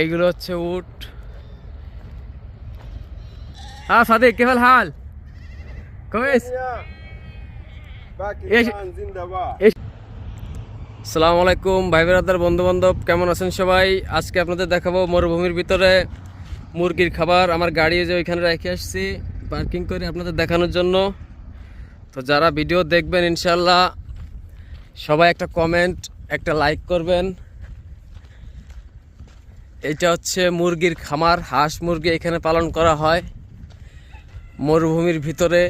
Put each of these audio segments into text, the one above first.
এইগুলো হচ্ছে উট। হ্যাঁ সাদিক কে হাল। জিন্দাবাদ। সালামু আলাইকুম ভাই বেরাদার বন্ধু বান্ধব কেমন আছেন সবাই? আজকে আপনাদের দেখাবো মরুভূমির ভিতরে মুরগির খাবার। আমার গাড়ি যে ওইখানে রেখে আসছি পার্কিং করে আপনাদের দেখানোর জন্য। তো যারা ভিডিও দেখবেন ইনশাল্লাহ সবাই একটা কমেন্ট একটা লাইক করবেন। এটা হচ্ছে মুরগির খামার, হাঁস মুরগি এখানে পালন করা হয়। মরুভূমির ভিতরে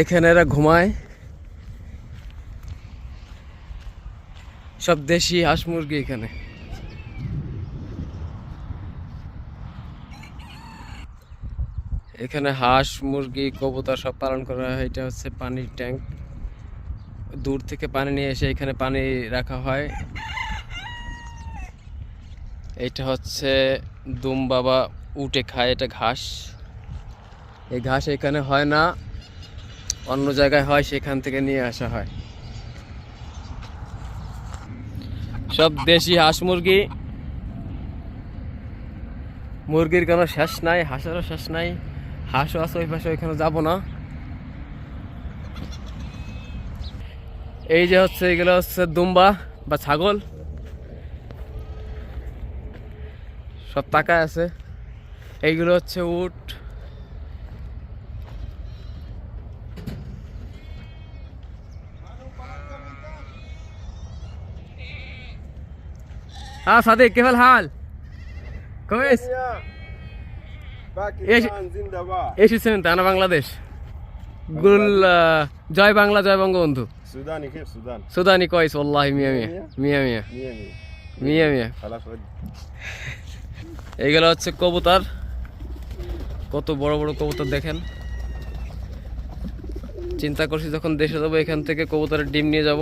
এখানে এরা ঘুমায়। সব দেশি হাঁস মুরগি এখানে। এখানে হাঁস মুরগি, কবুতর সব পালন করা হয়। এটা হচ্ছে পানির ট্যাঙ্ক। দূর থেকে পানি নিয়ে এসে এখানে পানি রাখা হয়। এটা হচ্ছে দুম বাবা উঠে খায়, এটা ঘাস। এই ঘাস এখানে হয় না, অন্য জায়গায় হয়, সেখান থেকে নিয়ে আসা হয়। সব দেশি হাঁস মুরগি। মুরগির কোনো শেষ নাই, হাঁসেরও শেষ নাই। হাঁসও আছে, ওই পাশে ওইখানে যাব না। এই যে হচ্ছে, এগুলো হচ্ছে দুম্বা বা ছাগল। সব তাকায় আছে। এইগুলো হচ্ছে উট। हाँ सादिक केवल হাল। कोइस এস শুনছেন তানা বাংলাদেশ? গুল জয় বাংলা জয় বঙ্গবন্ধু। সুদানি কে? সুদান। সুদানি কইস ওয়াল্লাহি মিয়া মিয়া। মিয়া মিয়া। মিয়া মিয়া। মিয়া মিয়া। এইগুলো হচ্ছে কবুতর। কত বড় বড় কবুতর দেখেন। চিন্তা করছি যখন দেশে যাব, এখান থেকে কবুতরের ডিম নিয়ে যাব।